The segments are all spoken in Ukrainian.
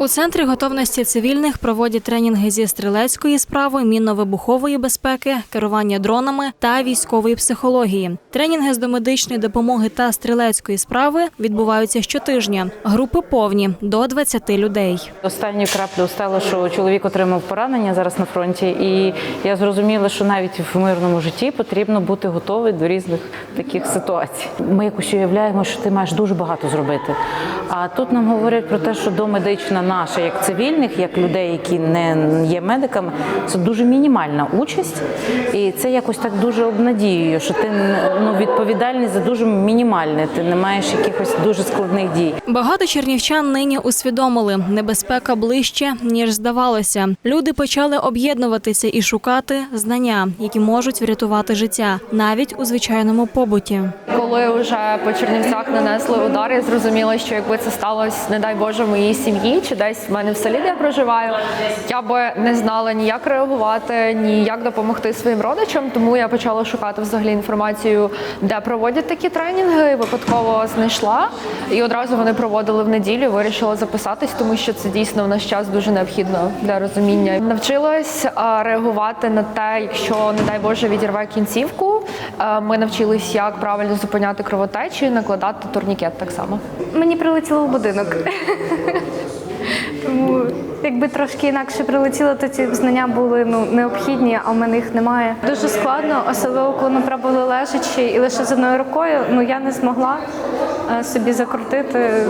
У центрі готовності цивільних проводять тренінги зі стрілецької справи, мінно-вибухової безпеки, керування дронами та військової психології. Тренінги з домедичної допомоги та стрілецької справи відбуваються щотижня. Групи повні до 20 людей. Останньою краплею стало, що чоловік отримав поранення зараз на фронті, і я зрозуміла, що навіть в мирному житті потрібно бути готовий до різних таких ситуацій. Ми якось уявляємо, що ти маєш дуже багато зробити. А тут нам говорять про те, що домедична наша, як цивільних, як людей, які не є медиками, це дуже мінімальна участь, і це якось так дуже обнадіює, що ти ну, відповідальність за дуже мінімальне. Ти не маєш якихось дуже складних дій. Багато чернівчан нині усвідомили, небезпека ближче ніж здавалося. Люди почали об'єднуватися і шукати знання, які можуть врятувати життя навіть у звичайному побуті. Коли вже по Чернівцях нанесли удар, я зрозуміла, що якби це сталося, не дай Боже, моїй сім'ї чи десь в мене в селі, де я проживаю, я би не знала ні як реагувати, ні як допомогти своїм родичам. Тому я почала шукати взагалі інформацію, де проводять такі тренінги. Випадково знайшла і одразу вони проводили в неділю. Вирішила записатись, тому що це дійсно в наш час дуже необхідно для розуміння. Навчилась реагувати на те, якщо не дай Боже відірве кінцівку. Е, Ми навчились, як правильно зупиняти кровотечу і накладати турнікет так само. Мені прилетіло в будинок. Тому якби трошки інакше прилетіло, то ці знання були ну необхідні, а в мене їх немає. Дуже складно, особливо коли ми пробували лежачи і лише з одною рукою. Ну я не змогла собі закрутити.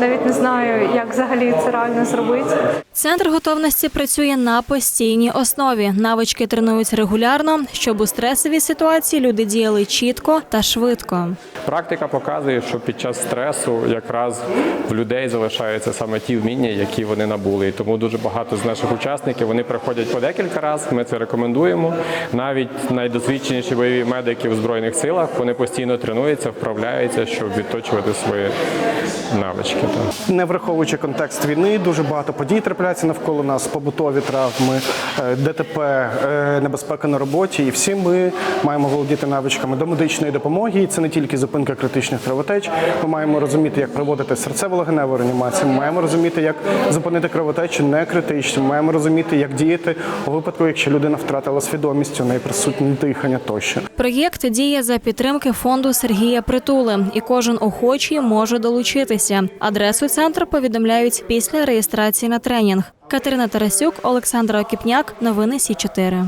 Навіть не знаю, як взагалі це реально зробити. Центр готовності працює на постійній основі. Навички тренуються регулярно, щоб у стресовій ситуації люди діяли чітко та швидко. Практика показує, що під час стресу якраз в людей залишаються саме ті вміння, які вони набули. І тому дуже багато з наших учасників вони приходять по декілька разів. Ми це рекомендуємо. Навіть найдосвідченіші бойові медики в збройних силах вони постійно тренуються, вправляються, щоб відточувати свої навички. Не враховуючи контекст війни, дуже багато подій трапляється навколо нас, побутові травми, е, ДТП, е, небезпека на роботі. І всі ми маємо володіти навичками до медичної допомоги. І це не тільки зупинка критичних кровотеч. Ми маємо розуміти, як проводити серцево-легеневу реанімацію. Ми маємо розуміти, як зупинити кровотечу не критично. Ми маємо розуміти, як діяти у випадку, якщо людина втратила свідомість, у неї присутнє дихання тощо. Проєкт діє за підтримки фонду Сергія Притули, і кожен охочий може долучитися. Адресу центру повідомляють після реєстрації на тренінг. Катерина Тарасюк, Олександра Окіпняк. Новини Сі 4